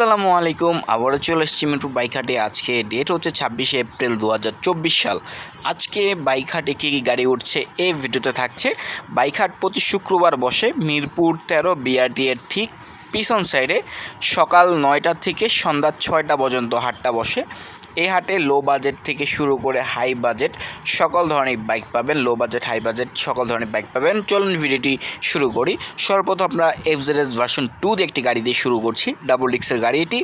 আসসালামু আলাইকুম, আবারও চলে এসেছি মিরপুর বাইকহাটে। আজকে ডেট হচ্ছে ছাব্বিশে এপ্রিল দু হাজার চব্বিশ সাল। আজকে বাইকহাটে কী কী গাড়ি উঠছে এই ভিডিওতে থাকছে। বাইকহাট প্রতি শুক্রবার বসে মিরপুর তেরো বিআরটি এর ঠিক পিছন সাইডে সকাল নয়টা থেকে সন্ধ্যা ছয়টা পর্যন্ত হাটটা বসে। এই হাটে লো বাজেট থেকে শুরু করে হাই বাজেট সকল ধরনের বাইক পাবেন লো বাজেট হাই বাজেট সকল ধরনের বাইক পাবেন। চলুন ভিডিওটি শুরু করি। সর্বপ্রথম আমরা এফজেডএস ভার্সন টু দিয়ে একটি গাড়ি দিয়ে শুরু করছি ডাবল ডিক্সের গাড়ি এটি।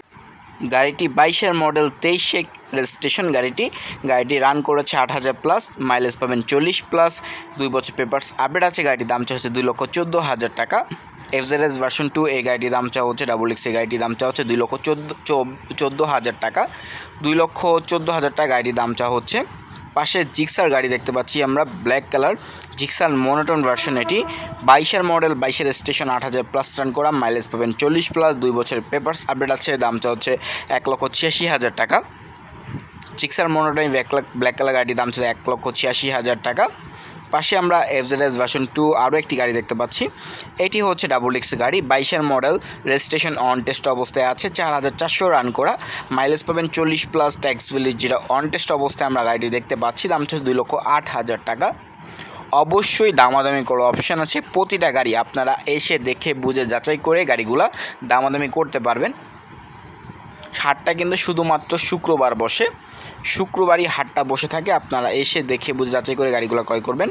গাড়িটি বাইশের মডেল তেইশে রেজিস্ট্রেশন গাড়িটি। গাড়িটি রান করেছে আট হাজার প্লাস মাইলেজ পাবেন চল্লিশ প্লাস। দুই বছর পেপার্স আপডেট আছে গাড়িটির দাম চাচ্ছে দুই লক্ষ চোদ্দ হাজার টাকা। এফজেডএস ভার্সন টু এই গাড়িটির দাম চাওয়া হচ্ছে ডাবল এক্স এ গাড়িটির দাম চাওয়া হচ্ছে দুই লক্ষ চোদ্দ চোদ্দ হাজার টাকা। দুই লক্ষ চোদ্দ হাজার টাকা গাড়িটির দাম চাওয়া হচ্ছে। পাশে জিক্সার গাড়ি দেখতে পাচ্ছি আমরা black colour Gixxer monotone version এটি। বাইশের মডেল বাইশের স্টেশন আট হাজার প্লাস রান করা মাইলেজ পাবেন চল্লিশ প্লাস দুই বছরের পেপার্স আপডেট আছে, দামটা হচ্ছে এক লক্ষ ছিয়াশি হাজার টাকা। জিক্সার মনোটন ব্ল্যাক কালার গাড়ির দাম ছিল এক লক্ষ ছিয়াশি হাজার টাকা। পাশে আমরা এফজেডএস ভার্সন টু আরও একটি গাড়ি দেখতে পাচ্ছি। এটি হচ্ছে ডাবল এক্স গাড়ি, বাইশের মডেল রেজিস্ট্রেশন অন টেস্ট অবস্থায় আছে, চার হাজার চারশো রান করা। মাইলেজ পাবেন চল্লিশ প্লাস ট্যাক্স ভিলেজ যেটা অন টেস্ট অবস্থায় আমরা গাড়িটি দেখতে পাচ্ছি, দাম হচ্ছে দুই লক্ষ আট হাজার টাকা। অবশ্যই দামাদামি করে অপশান আছে, প্রতিটা গাড়ি আপনারা এসে দেখে, বুঝে, যাচাই করে গাড়িগুলা দামাদামি করতে পারবেন। হাটটা কিন্তু শুধুমাত্র শুক্রবার বসে। শুক্রবারই হাটটা বসে থাকে। আপনারা এসে দেখে বুঝে যাচাই করে গাড়িগুলো ক্রয় করবেন।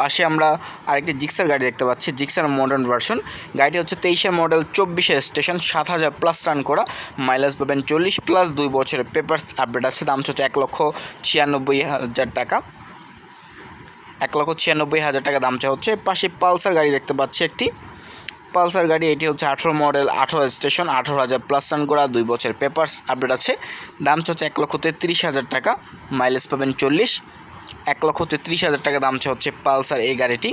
পাশে আমরা আরেকটি জিক্সার গাড়ি দেখতে পাচ্ছি, জিক্সার মডার্ন ভার্সন গাড়িটি হচ্ছে তেইশে মডেল চব্বিশে স্টেশন সাত হাজার প্লাস রান করা। মাইলেজ পাবেন চল্লিশ প্লাস দুই বছরের পেপার্স আপডেট আছে। দাম হচ্ছে এক লক্ষ ছিয়ানব্বই হাজার টাকা। এক লক্ষ ছিয়ানব্বই হাজার টাকা দাম চা হচ্ছে। পাশে পালসার গাড়ি দেখতে পাচ্ছি একটি। পালসার গাড়ি, এটি হচ্ছে আঠেরো মডেল, আঠেরো স্টেশন, আঠেরো হাজার প্লাস রান করা দুই বছর পেপার্স, আপডেট আছে। দাম হচ্ছে এক লক্ষ তেত্রিশ হাজার টাকা, মাইলেজ পাবেন চল্লিশ। এক লক্ষ তেত্রিশ হাজার টাকা দাম হচ্ছে পালসার এই গাড়িটি।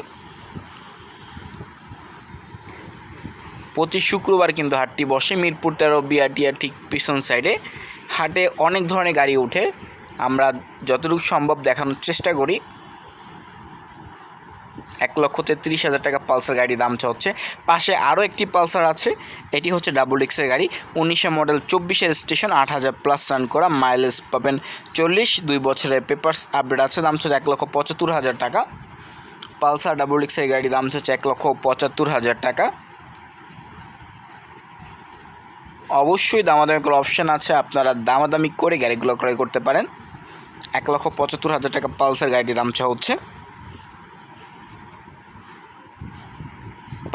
প্রতি শুক্রবার কিন্তু হাটটি বসে, মিরপুর তেরো, বিআরটিআর ঠিক পিছন সাইডে। হাটে অনেক ধরনের গাড়ি উঠে, আমরা যতটুকু সম্ভব দেখানোর চেষ্টা করি। এক লক্ষ তেত্রিশ হাজার টাকা পালসার গাড়ি দাম হচ্ছে পাশে আরও একটি পালসার আছে, এটি হচ্ছে ডাবল এক্সের গাড়ি। উনিশে মডেল চব্বিশের স্টেশন আট হাজার প্লাস রান করা, মাইলেজ পাবেন চল্লিশ, দুই বছরের পেপার্স আপডেট আছে, দাম হচ্ছে এক লক্ষ পঁচাত্তর হাজার টাকা। পালসার ডাবল এক্সের গাড়ি দাম হচ্ছে এক লক্ষ পঁচাত্তর হাজার টাকা। অবশ্যই দামাদামি করার অপশান আছে, আপনারা দামাদামি করে গাড়িগুলো ক্রয় করতে পারেন। এক লক্ষ পঁচাত্তর হাজার টাকা পালসার গাড়িটির দাম চা হচ্ছে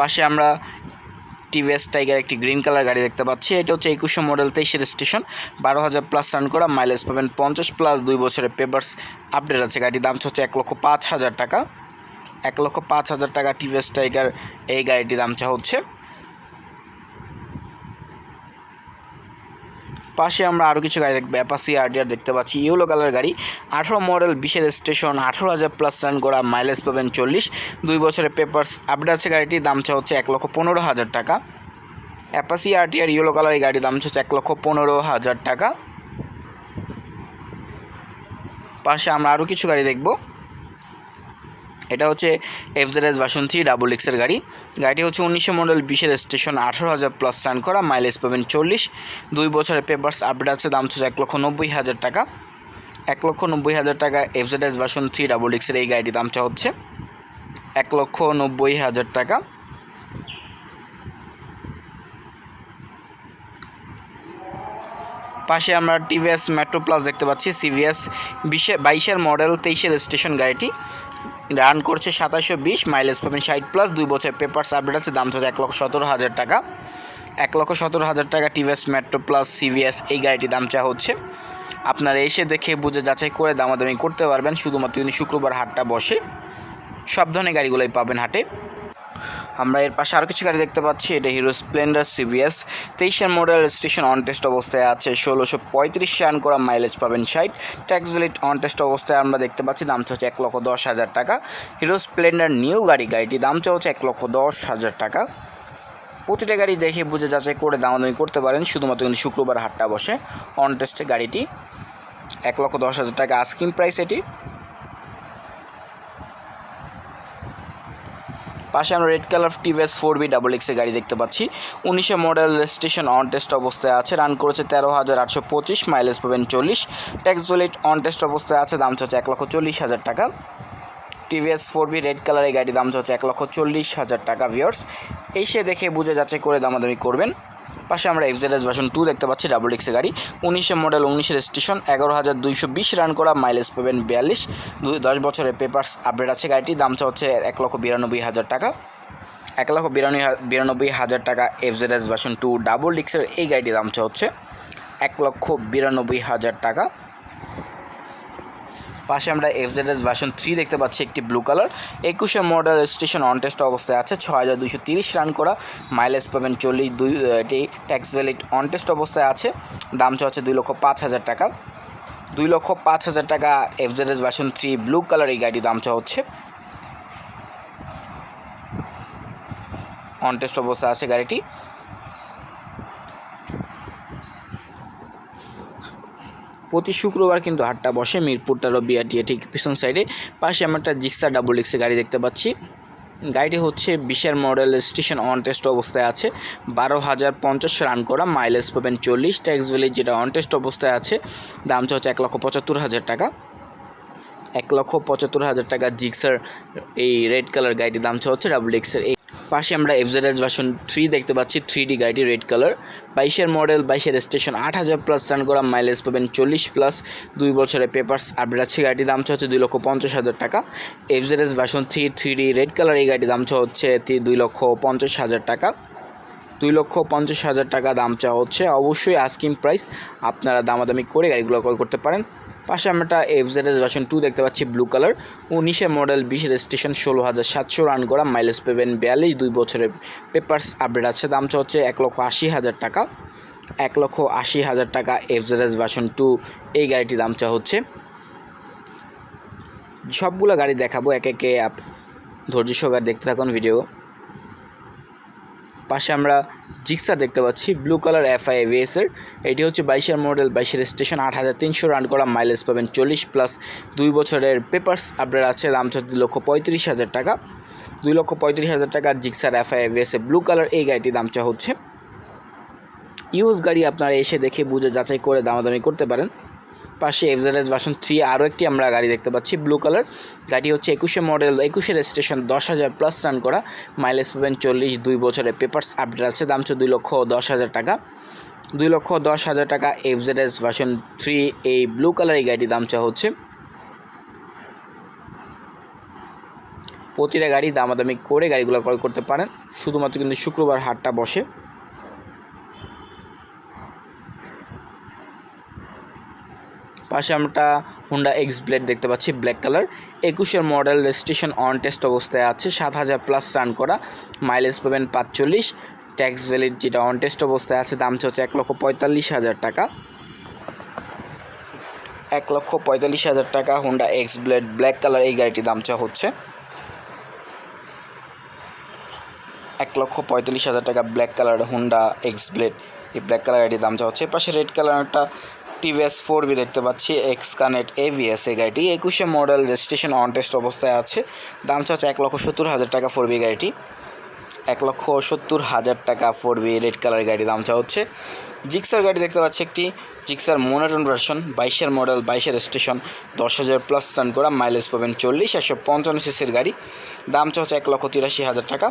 পাশে আমরা টিভিএস টাইগার একটি গ্রিন কালার গাড়ি দেখতে পাচ্ছি। এটা হচ্ছে একুশশো মডেল তেইশের স্টেশন বারো হাজার প্লাস রান করা মাইলেজ পাবেন পঞ্চাশ প্লাস দুই বছরের পেপার্স আপডেট আছে। গাড়ির দাম হচ্ছে এক লক্ষ পাঁচ হাজার টাকা। এক লক্ষ পাঁচ হাজার টাকা টিভিএস টাইগার এই গাড়িটির দাম চা হচ্ছে। পাশে আমরা আরও কিছু গাড়ি দেখব অ্যাপাসি আরডিআর দেখতে পাচ্ছি ইউলো কালার গাড়ি, আঠেরো মডেল বিশের স্টেশন আঠেরো হাজার প্লাস রান করা মাইলেজ পাবেন চল্লিশ। দুই বছরের পেপার্স আপডেট আছে গাড়িটির দাম চা হচ্ছে এক লক্ষ পনেরো হাজার টাকা। অ্যাপাসি আরটিআর ইয়েলো কালার এই গাড়ির দাম হচ্ছে এক লক্ষ পনেরো হাজার টাকা। পাশে আমরা আরও কিছু গাড়ি দেখব। এটা হচ্ছে এফজেডএস ভার্সন থ্রি ডাবল এক্সের গাড়ি। গাড়িটি হচ্ছে উনিশশো মডেল, বিশের স্টেশন আঠারো হাজার প্লাস রান করা মাইলেজ পাবেন চল্লিশ। দুই বছরের পেপার্স আপডেট আছে, দাম হচ্ছে এক লক্ষ নব্বই হাজার টাকা। এক লক্ষ নব্বই হাজার টাকা এফজেডএস ভার্সন থ্রি ডাবল এক্সের এই গাড়িটির দামটা হচ্ছে এক লক্ষ নব্বই হাজার টাকা। পাশে আমরা টিভিএস মেট্রো প্লাস দেখতে পাচ্ছি সিভিএস বিশে বাইশের মডেল, তেইশের স্টেশন গাড়িটি। রান করছে সাতাশশো বিশ মাইলেজ পাবেন ষাট প্লাস দুই বছর পেপার্স আপডেট আছে, দাম চলছে এক লক্ষ সতেরো হাজার টাকা। এক লক্ষ সতেরো হাজার টাকা টিভিএস মেট্রো প্লাস সিভিএস এই গাড়িটি দাম চা হচ্ছে। আপনারা এসে দেখে বুঝে যাচাই করে দামাদামি করতে পারবেন, শুধুমাত্র যদি শুক্রবার হাটটা বসে। সব ধরনের গাড়িগুলোই পাবেন হাটে। আমরা এর পাশে আরও কিছু গাড়ি দেখতে পাচ্ছি। এটা হিরো স্প্লেন্ডার সিভিএস তেইশের মডেল স্টেশন অন টেস্ট অবস্থায় আছে, ষোলোশো পঁয়ত্রিশ রান করা মাইলেজ পাবেন ষাট। ট্যাক্স ভ্যালিড অন টেস্ট অবস্থায় আমরা দেখতে পাচ্ছি, দাম হচ্ছে এক লক্ষ দশ হাজার টাকা। হিরো স্প্লেন্ডার নিউ গাড়ি গাড়িটির দাম হচ্ছে এক লক্ষ দশ হাজার টাকা। প্রতিটা গাড়ি দেখে বুঝে যাচাই করে দামাদামি করতে পারেন, শুধুমাত্র কিন্তু শুক্রবার হাটটা বসে। অন টেস্টে গাড়িটি এক লক্ষ দশ হাজার টাকা আস্কিং প্রাইস এটি। পাশে আমরা red colour TVS four V double এক্সের গাড়ি দেখতে পাচ্ছি। উনিশে মডেল স্টেশন অন টেস্ট অবস্থায় আছে রান করেছে তেরো হাজার আটশো পঁচিশ মাইলেজ পাবেন চল্লিশ। ট্যাক্স ভ্যালিড অন টেস্ট অবস্থায় আছে, দাম চাচ্ছে এক লক্ষ চল্লিশ হাজার টাকা। টিভিএস ফোর বি রেড কালারের গাড়ি দাম চাচ্ছে এক লক্ষ চল্লিশ হাজার টাকা ভিওর্স এসে দেখে বুঝে যাচ্ছে করে দামাদামি করবেন। পাশে আমরা এফজেডএস ভার্সন টু দেখতে পাচ্ছি ডাবল ডিক্সের গাড়ি। উনিশে মডেল উনিশের স্টেশন এগারো হাজার দুইশো বিশ রান করা মাইলেজ পাবেন বিয়াল্লিশ। দশ বছরের পেপার্স আপডেট আছে গাড়িটির দামটা হচ্ছে এক লক্ষ বিরানব্বই হাজার টাকা। এক লক্ষ বিরানব্বই বিরানব্বই হাজার টাকা এফজেডএস ভার্সন টু ডাবল ডিক্সের এই গাড়িটির দামটা হচ্ছে এক লক্ষ বিরানব্বই হাজার টাকা। পাশে আমরা এফজেডএস ভার্সন থ্রি দেখতে পাচ্ছি একটি ব্লু কালার একুশে মডেল স্টেশন অন টেস্ট অবস্থায় আছে ছ হাজার দুশো তিরিশ রান করা। মাইলেজ পাবেন চল্লিশ, দুই এটি ট্যাক্স ভ্যালিড অন টেস্ট অবস্থায় আছে। দাম হচ্ছে দুই লক্ষ পাঁচ হাজার টাকা। দুই লক্ষ পাঁচ হাজার টাকা FZS version three blue colour এই গাড়ির দাম হচ্ছে। অন টেস্ট অবস্থায় আছে গাড়িটি। প্রতি শুক্রবার কিন্তু হাটটা বসে মিরপুরটারও বিআরটিএ, ঠিক পিছন সাইডে পাশে আমরা একটা জিক্সা ডাবল এক্সের গাড়ি দেখতে পাচ্ছি। গাড়িটি হচ্ছে বিশের মডেল স্টেশন অন টেস্ট অবস্থায় আছে। বারো হাজার পঞ্চাশ রান করা মাইলেজ পাবেন চল্লিশ। ট্যাক্স ভ্যালি যেটা অন টেস্ট অবস্থায় আছে দামটা হচ্ছে এক লক্ষ পঁচাত্তর হাজার টাকা। এক লক্ষ পঁচাত্তর হাজার টাকা জিক্সার এই রেড কালার গাড়িটির দাম হচ্ছে ডাবল এক্সের এই পাশে আমরা এফজেডএস ভার্সন থ্রি দেখতে পাচ্ছি থ্রি ডি গাড়িটি রেড কালার বাইশের মডেল বাইশের স্টেশন আট হাজার প্লাস রান করা মাইলেজ পাবেন চল্লিশ প্লাস দুই বছরের পেপার্স আপডেট আছে গাড়িটির দাম হচ্ছে দুই লক্ষ পঞ্চাশ হাজার টাকা। FZS version three three D red colour এই গাড়িটির দাম হচ্ছে দুই লক্ষ পঞ্চাশ হাজার টাকা। দুই লক্ষ পঞ্চাশ হাজার টাকা দাম চাওয়া হচ্ছে। অবশ্যই আস্কিং প্রাইস আপনারা দামাদামি করে গাড়িগুলো ক্রয় করতে পারেন। পাশে আমরা একটা এফজেডএস ভার্সন টু দেখতে পাচ্ছি ব্লু কালার উনিশে মডেল বিশের স্টেশন ষোলো হাজার সাতশো রান করা মাইলেজ পেবেন বিয়াল্লিশ, দুই বছরের পেপার্স আপডেট আছে। দাম হচ্ছে এক লক্ষ আশি হাজার টাকা। এক লক্ষ আশি হাজার টাকা এফজেডএস ভার্সন টু এই গাড়িটির দাম চা হচ্ছে। সবগুলো গাড়ি দেখাবো, এক একে আপ ধৈর্য সহকারে দেখতে থাকুন ভিডিও। পাশে আমরা জিক্সা দেখতে পাচ্ছি ব্লু কালার এফআই এভিএসের এটি হচ্ছে বাইশের মডেল বাইশের স্টেশন আট হাজার তিনশো রান করা মাইলেজ পাবেন চল্লিশ প্লাস দুই বছরের পেপার্স আপনার আছে দাম হচ্ছে দুই লক্ষ পঁয়ত্রিশ হাজার টাকা। দুই লক্ষ পঁয়ত্রিশ হাজার টাকা জিক্সার এফআই এভিএসের ব্লু কালার এই গাড়িটির দামটা হচ্ছে। ইউজ গাড়ি আপনারা এসে দেখে বুঝে যাচাই করে দামাদামি করতে পারেন। পাশে এফজেডএস ভার্সন থ্রি আরও একটি আমরা গাড়ি দেখতে পাচ্ছি ব্লু কালার গাড়ি হচ্ছে একুশে মডেল একুশে স্টেশন দশ হাজার প্লাস রান করা। মাইলেজ পাবেন চল্লিশ, দুই বছরের পেপার্স আপডেট আছে। দাম হচ্ছে দুই লক্ষ দশ হাজার টাকা। দুই লক্ষ দশ হাজার টাকা এফজেডএস ভার্সন থ্রি এই ব্লু কালার এই গাড়িটির দাম চা হচ্ছে। প্রতিটা গাড়ি দামাদামি করে গাড়িগুলো ক্রয় করতে পারেন। শুধুমাত্র কিন্তু শুক্রবার হাটটা বসে। পাশে আমরা হুন্ডা এক্স ব্লেড দেখতে পাচ্ছি ব্ল্যাক কালার একুশের মডেল রেজিস্ট্রেশন অন টেস্ট অবস্থায় আছে, সাত হাজার প্লাস রান করা মাইলেজ পাবেন পাঁচচল্লিশ। ট্যাক্স ভ্যালিড যেটা অন টেস্ট অবস্থায় আছে, দাম হচ্ছে এক লক্ষ পঁয়তাল্লিশ হাজার টাকা। এক লক্ষ পঁয়তাল্লিশ হাজার টাকা Honda X Blade black colour এই গাড়িটির দামটা হচ্ছে। এক লক্ষ পঁয়তাল্লিশ হাজার টাকা black colour Honda X Blade এই ব্ল্যাক কালার গাড়ির দামটা হচ্ছে। পাশে রেড কালার একটা টিভিএস ফোর বি দেখতে পাচ্ছি এক্স কানেক্ট এভিএস এই গাড়িটি। একুশে মডেল রেজিস্ট্রেশন অন টেস্ট অবস্থায় আছে। দামটা হচ্ছে এক লক্ষ সত্তর হাজার টাকা ফোর বি গাড়িটি। এক লক্ষ সত্তর হাজার টাকা ফোর বি রেড কালার গাড়ি দামটা হচ্ছে। জিক্সার গাড়ি দেখতে পাচ্ছি একটি। জিক্সার মোনোটন ভার্সন বাইশের মডেল বাইশের স্টেশন দশ হাজার প্লাস রান করা মাইলেজ পাবেন চল্লিশ, একশো পঞ্চান্ন সিসির গাড়ি। দামটা হচ্ছে এক লক্ষ তিরাশি হাজার টাকা।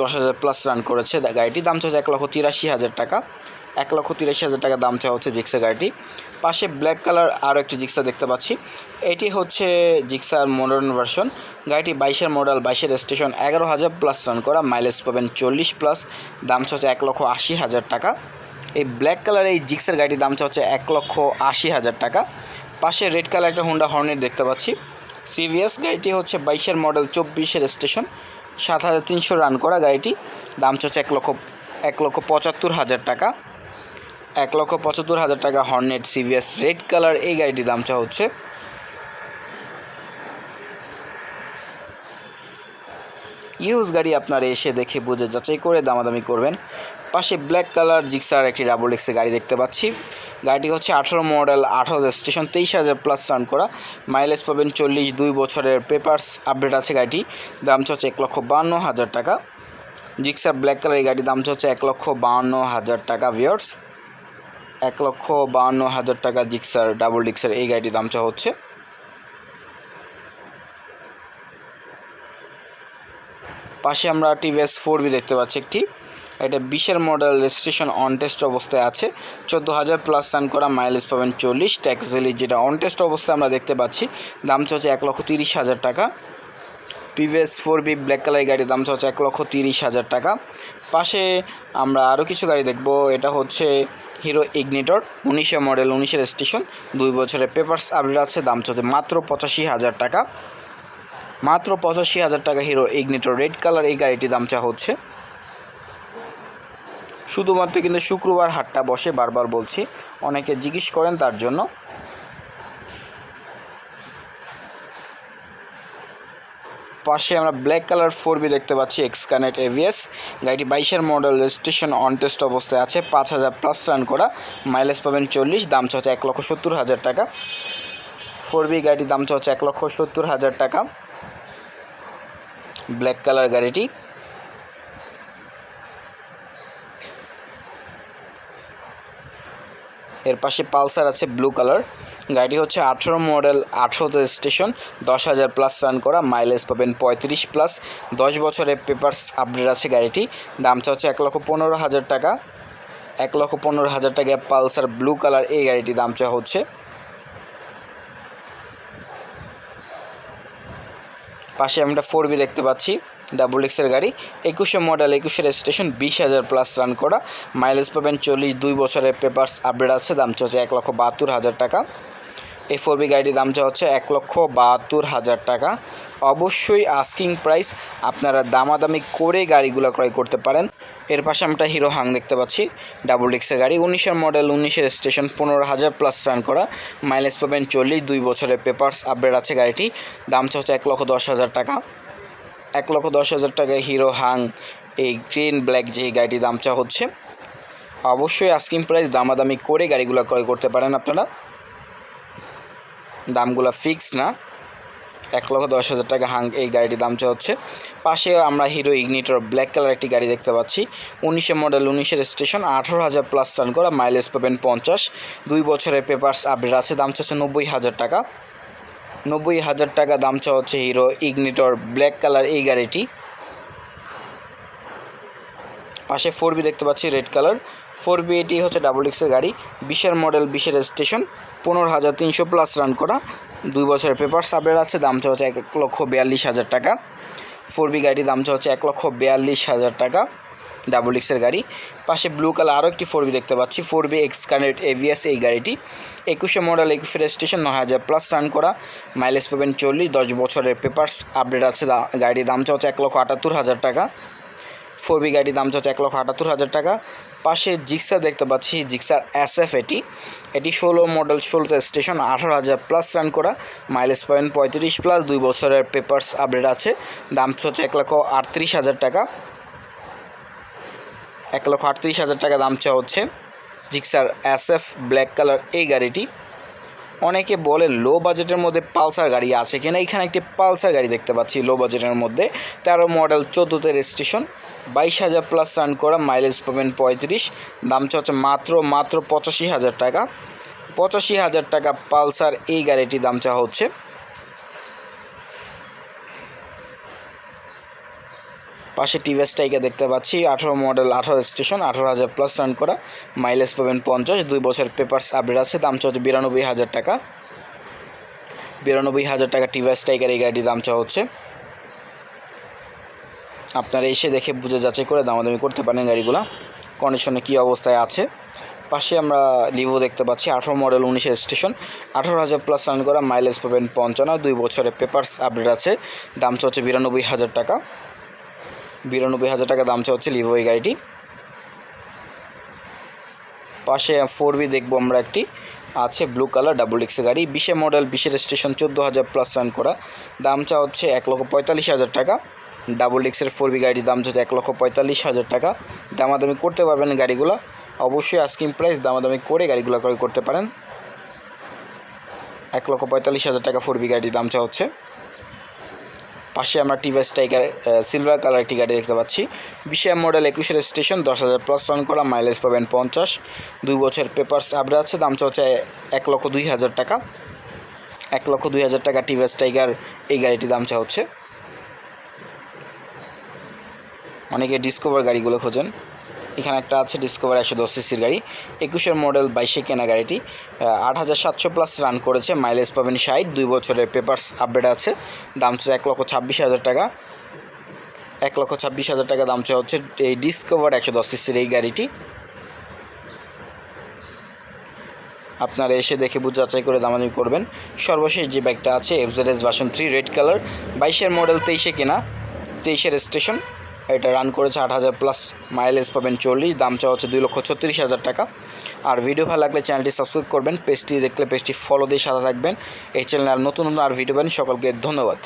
দশ হাজার প্লাস রান করেছে গাড়িটির দাম হচ্ছে এক লক্ষ তিরাশি হাজার টাকা। এক লক্ষ তিরাশি হাজার টাকা দাম চাওয়া হচ্ছে জিক্সা গাড়িটি। পাশে ব্ল্যাক কালার আরও একটি জিক্সা দেখতে পাচ্ছি। এটি হচ্ছে জিক্সার মডার্ন ভার্সন গাড়িটি বাইশের মডেল বাইশের স্টেশন এগারো হাজার প্লাস রান করা মাইলেজ পাবেন চল্লিশ প্লাস দাম হচ্ছে এক লক্ষ আশি হাজার টাকা। এই ব্ল্যাক কালার এই জিক্সার গাড়িটির দাম হচ্ছে এক লক্ষ আশি হাজার টাকা। পাশে রেড কালার একটা হুন্ডা হর্নেট দেখতে পাচ্ছি। সিভিএস গাড়িটি হচ্ছে বাইশের মডেল চব্বিশের স্টেশন সাত হাজার তিনশো রান করা গাড়িটি। দাম হচ্ছে এক লক্ষ এক লক্ষ পঁচাত্তর হাজার টাকা। এক লক্ষ পঁচাত্তর হাজার টাকা হর্নেট সিভিএস রেড কালার এই গাড়িটির দাম চা হচ্ছে। ইউজ গাড়ি আপনারা এসে দেখে বুঝে যাচাই করে দামাদামি করবেন। পাশে ব্ল্যাক কালার জিক্সার একটি ডাবল এক্সের গাড়ি দেখতে পাচ্ছি। গাড়িটি হচ্ছে আঠারো মডেল আঠারো স্টেশন তেইশ হাজার প্লাস রান করা। মাইলেজ পাবেন চল্লিশ দুই বছরের পেপারস আপডেট আছে গাড়িটি। দাম হচ্ছে এক লক্ষ বান্ন হাজার টাকা। জিক্সার ব্ল্যাক কালার এই গাড়ির দাম হচ্ছে এক লক্ষ বাহান্ন হাজার টাকা ভিওর্স এক লক্ষ বাহান্ন হাজার টাকা জিক্সার, ডাবল ডিক্সার এই গাড়িটির দামটা হচ্ছে। পাশে আমরা টিভিএস ফোর বি দেখতে পাচ্ছি একটি। এটা বিশের মডেল, রেজিস্ট্রেশন অন টেস্ট অবস্থায় আছে। চোদ্দ হাজার প্লাস রান করা মাইলেজ পাবেন চল্লিশ ট্যাক্স ভ্যালি যেটা অন টেস্ট অবস্থায় আমরা দেখতে পাচ্ছি। দাম হচ্ছে এক লক্ষ তিরিশ হাজার টাকা। TVS four V black colour গাড়ির দাম হচ্ছে এক লক্ষ তিরিশ হাজার টাকা। পাশে আমরা আরও কিছু গাড়ি দেখব। এটা হচ্ছে হিরো ইগনিটর উনিশশো মডেল, উনিশের স্টেশন, দুই বছরের পেপারস আপডেট আছে, দাম হচ্ছে মাত্র পঁচাশি হাজার টাকা। মাত্র পঁচাশি হাজার টাকা হিরো ইগনিটর, রেড কালার এই গাড়িটির দাম চা হচ্ছে। শুধুমাত্র কিন্তু শুক্রবার হাটটা বসে বারবার বলছি, অনেকে জিজ্ঞেস করেন তার জন্য। পাশে আমরা ব্ল্যাক কালার ফোর বি দেখতে পাচ্ছি এক্স কানেক্ট এভিএস গাড়িটি বাইশের মডেল রেজিস্ট্রেশন অন টেস্ট অবস্থায় আছে, পাঁচ হাজার প্লাস রান করা। মাইলেজ পাবেন চল্লিশ, দাম চাচ্ছে এক লক্ষ সত্তর হাজার টাকা। ফোর বি গাড়িটির দাম চাচ্ছে এক লক্ষ সত্তর হাজার টাকা। ব্ল্যাক কালার গাড়িটি। এর পাশে পালসার আছে ব্লু কালার। গাড়িটি হচ্ছে আঠেরো মডেল, আঠেরোতে স্টেশন, দশ হাজার প্লাস রান করা মাইলেজ পাবেন পঁয়ত্রিশ প্লাস দশ বছরের পেপারস আপডেট আছে গাড়িটি। দামটা হচ্ছে এক লক্ষ পনেরো হাজার টাকা। এক লক্ষ পনেরো হাজার টাকা পালসার ব্লু কালার এই গাড়িটি দামটা হচ্ছে। পাশে আমরা ফোর বি দেখতে পাচ্ছি। ডাবল এক্সের গাড়ি, একুশে মডেল একুশের স্টেশন বিশ হাজার প্লাস রান করা। মাইলেজ পাবেন চল্লিশ, দুই বছরের পেপারস আপডেট আছে, দাম হচ্ছে এক লক্ষ বাহাত্তর হাজার টাকা। এই ফোর বি গাড়ির দামটা হচ্ছে এক লক্ষ বাহাত্তর হাজার টাকা। অবশ্যই আস্কিং প্রাইস আপনারা দামাদামি করে গাড়িগুলো ক্রয় করতে পারেন। এর পাশে আমরা হিরো হাং দেখতে পাচ্ছি, ডাবল ডিক্সের গাড়ি, উনিশের মডেল উনিশের স্টেশন পনেরো হাজার প্লাস রান করা। মাইলেজ পাবেন চল্লিশ, দুই বছরের পেপারস আপডেট আছে গাড়িটি, দাম হচ্ছে এক লক্ষ দশ হাজার টাকা। এক লক্ষ দশ হাজার টাকায় হিরো হাং, এই গ্রিন ব্ল্যাক যে গাড়িটির দামটা হচ্ছে। অবশ্যই আস্কিং প্রাইস দামাদামি করে গাড়িগুলো ক্রয় করতে পারেন আপনারা। দামগুলো ফিক্স না। এক লক্ষ দশ হাজার টাকা হাং এই গাড়িটির দামটা হচ্ছে। পাশে আমরা হিরো ইগনিটর ব্ল্যাক কালার একটি গাড়ি দেখতে পাচ্ছি। উনিশে মডেল, উনিশের স্টেশন আঠারো হাজার প্লাস রান করা মাইলেজ পাবেন পঞ্চাশ। দুই বছরের পেপারস আপডেট আছে, দাম হচ্ছে নব্বই হাজার টাকা। নব্বই হাজার টাকা দাম চা হচ্ছে হিরো ইগনিটর ব্ল্যাক কালার এই গাড়িটি। পাশে ফোর বি দেখতে পাচ্ছি, রেড কালার। ফোর বি এটি হচ্ছে ডাবল এক্সের গাড়ি, বিশের মডেল বিশের স্টেশন পনেরো হাজার তিনশো প্লাস রান করা। দুই বছরের পেপার আপডেট আছে দামটা হচ্ছে এক লক্ষ বিয়াল্লিশ হাজার টাকা। ফোর বি গাড়ির দামটা হচ্ছে এক লক্ষ বিয়াল্লিশ হাজার টাকা। ডাবল এক্সের গাড়ি। পাশে ব্লু কালার আরও একটি ফোর দেখতে পাচ্ছি। Four B X connect ABS এই গাড়িটি। একুশে মডেল একুশের স্টেশন নয় হাজার প্লাস রান করা। মাইলেজ পাবেন চল্লিশ, দশ বছরের পেপার্স আপডেট আছে গাড়ির দাম হচ্ছে এক লক্ষ আটাত্তর হাজার টাকা। ফোর বি গাড়ির দাম হচ্ছে এক লক্ষ আটাত্তর হাজার টাকা। পাশে জিক্সার দেখতে পাচ্ছি জিক্সার এস এফ এটি। এটি ষোলো মডেল ষোলোতে স্টেশন আঠারো হাজার প্লাস রান করা। মাইলেজ পয়েন্ট পঁয়ত্রিশ প্লাস দুই বছরের পেপার্স আপডেট আছে। দাম হচ্ছে এক লক্ষ আটত্রিশ হাজার টাকা। এক লক্ষ আটত্রিশ হাজার টাকা দাম চা হচ্ছে Gixxer S F black colour এই গাড়িটি। অনেকে বলে লো বাজেটের মধ্যে পালসার গাড়ি আছে কিনা? এখানে একটি পালসার গাড়ি দেখতে পাচ্ছি লো বাজেটের মধ্যে। তেরো মডেল চোদ্দোতে রেজিস্ট্রেশন বাইশ হাজার প্লাস রান করা মাইলেজ পাবেন পঁয়ত্রিশ। দাম হচ্ছে মাত্র মাত্র পঁচাশি হাজার টাকা। পঁচাশি হাজার টাকা পালসার এই গাড়িটির দাম চা হচ্ছে। পাশে টিভিএস টাইকে দেখতে পাচ্ছি। আঠারো মডেল, আঠারো স্টেশন, আঠারো হাজার প্লাস রান করা। মাইলেজ পাবেন পঞ্চাশ, দুই বছর পেপার্স আপডেট আছে, দাম হচ্ছে বিরানব্বই হাজার টাকা। বিরানব্বই হাজার টাকা টিভিএস টাইগার এই গাড়ির দাম চা হচ্ছে। আপনারা এসে দেখে বুঝে যাচাই করে দামাদামি করতে পারেন গাড়িগুলো। কন্ডিশনে কী অবস্থায় আছে। পাশে আমরা লিভো দেখতে পাচ্ছি, আঠারো মডেল, উনিশের স্টেশন আঠারো হাজার প্লাস রান করা মাইলেজ পাবেন পঞ্চান্ন, দুই বছরের পেপার্স আপডেট আছে। দাম হচ্ছে বিরানব্বই হাজার টাকা। বিরানব্বই হাজার টাকা দাম হচ্ছে লিভো এই গাড়িটি। পাশে ফোর বি দেখব আমরা একটি। আছে ব্লু কালার ডাবল ডিক্সের গাড়ি। বিশে মডেল বিশের স্টেশন চোদ্দ হাজার প্লাস রান করা। দাম চা হচ্ছে এক লক্ষ পঁয়তাল্লিশ হাজার টাকা। ডাবল ডিক্সের ফোর বি গাড়ির দাম যদি এক লক্ষ পঁয়তাল্লিশ হাজার টাকা। দামাদামি করতে পারবেন গাড়িগুলো। অবশ্যই আস্কিং প্রাইস দামাদামি করে গাড়িগুলো ক্রয় করতে পারেন। এক লক্ষ পঁয়তাল্লিশ হাজার টাকা ফোর বি গাড়ির দাম চা হচ্ছে পাশে আমরা টিভিএস টাইগার সিলভার কালার একটি গাড়ি দেখতে পাচ্ছি। বিশাল মডেল একুশের স্টেশন দশ হাজার প্লাস রান করা মাইলেজ পাবেন পঞ্চাশ। দুই বছর পেপারস আপডেট আছে, দাম হচ্ছে এক লক্ষ দুই হাজার টাকা। এক লক্ষ দুই হাজার টাকা টিভিএস টাইগার এই গাড়িটির দাম চা হচ্ছে। অনেকে ডিসকভার গাড়িগুলো খোঁজেন। এখানে একটা আছে ডিসকভার একশো দশ সিসির গাড়ি। একুশের মডেল বাইশে কেনা গাড়িটি। আট হাজার সাতশো প্লাস রান করেছে মাইলেজ পাবেন ষাট। দুই বছরের পেপারস আপডেট আছে, দাম হচ্ছে এক লক্ষ ছাব্বিশ হাজার টাকা। এক লক্ষ ছাব্বিশ হাজার টাকা দাম চাওয়া হচ্ছে এই ডিসকভার একশো দশ সিসির এই গাড়িটি। আপনারা এসে দেখে বুঝে যাচাই করে দামাদামি করবেন। সর্বশেষ যে ব্যাগটা আছে FZ S version three red colour বাইশের মডেল তেইশে কেনা, তেইশের স্টেশন এটা রান করেছে আট হাজার প্লাস মাইলেজ পাবেন চল্লিশ, দাম চাওয়া হচ্ছে দুই লক্ষ ছত্রিশ হাজার টাকা। আর ভিডিও ভালো লাগলে চ্যানেলটি সাবস্ক্রাইব করবেন পেজটি দেখলে পেজটি ফলো দিয়ে সাথে থাকবেন। এই চ্যানেল আর নতুন নতুন আর ভিডিও পাবেন সকলকে ধন্যবাদ।